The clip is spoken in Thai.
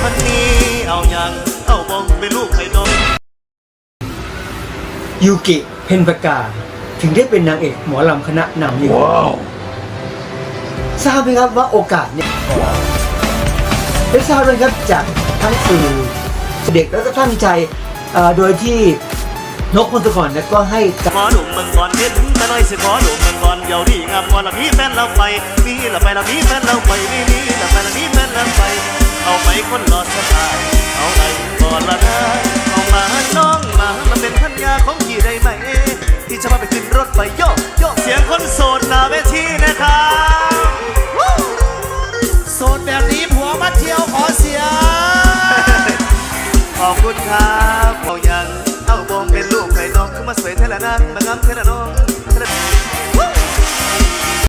พันนี้ เอาอย่างเอาบองไปลูกไปนอนยูกิเพนปากาถึงได้เป็นนางเอกหมอลำคณะนำอยู่ทราบไหมครับว่าโอกาสเนี่ยได้ทราบเลยครับจากทั้งสื่อเด็กแล้วก็ตั้งใจโดยที่นกพนสกรก็ให้ขอหนุ่มเมืองก่อนเพชรตะน้อยสิขอหนุ่มเมืองก่อนเยาวดีงามก่อนละพี่แฟนเราไปมีละไปละพี่แฟนเราไปมีมี ของพี่ได้ไหม ที่จะมาไปขึ้นรถไปโยกโยกเสียงคนโสดหน้าเวทีนะครับโสดแบบนี้ผัวมาเที่ยวขอเสียงขอบคุณครับเอายังเอาบงเป็นลูกไข่นกขึ้นมาสวยเทละนังมางามเทละน้อง